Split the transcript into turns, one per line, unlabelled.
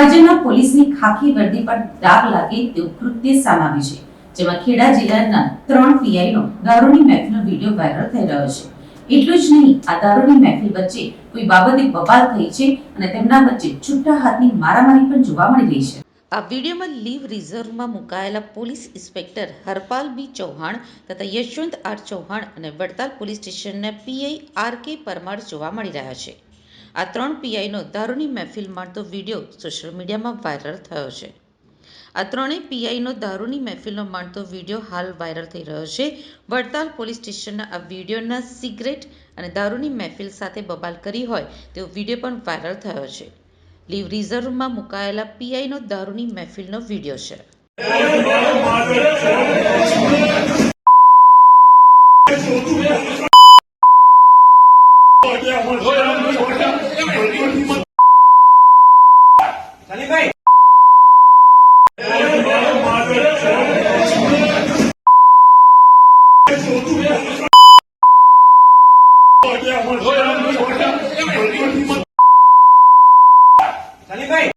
રાજ્યના પોલીસની ખાખી વર્દી પર દાગ લાગે તેવું કૃત્ય સામે છે, જેમાં ખેડા જિલ્લાના ત્રણ પીઆઈનો દારૂની મહેફિલનો વીડિયો વાયરલ થઈ રહ્યો છે. એટલું જ નહીં, આ દારૂની મહેફિલ વચ્ચે કોઈ બાબતે બબાલ થઈ છે અને તેમના વચ્ચે છૂટા હાથની મારામારી પણ જોવા મળી રહી છે. આ વિડીયોમાં લીવ રિઝર્વમાં મુકાયેલા police inspector Harpal B Chauhan તથા યશવંત આર ચૌહાણ અને વડતાલ પોલીસ સ્ટેશનના પીઆઈ આર કે પરમાર જોવા મળી રહ્યા છે. આ ત્રણ પીઆઈનો દારૂની મહેફિલ માણતો વીડિયો સોશિયલ મીડિયામાં વાયરલ થયો છે. આ ત્રણેય પીઆઈનો દારૂની મહેફિલનો માણતો વીડિયો હાલ વાયરલ થઈ રહ્યો છે. વડતાલ પોલીસ સ્ટેશનના આ વિડીયોના સિગરેટ અને દારૂની મહેફિલ સાથે બબાલ કરી હોય તેવો વીડિયો પણ વાયરલ થયો છે. લીવ રિઝર્વમાં મુકાયેલા પીઆઈનો દારૂની મહેફિલનો વીડિયો છે.
સલીમભાઈ સલીમભાઈ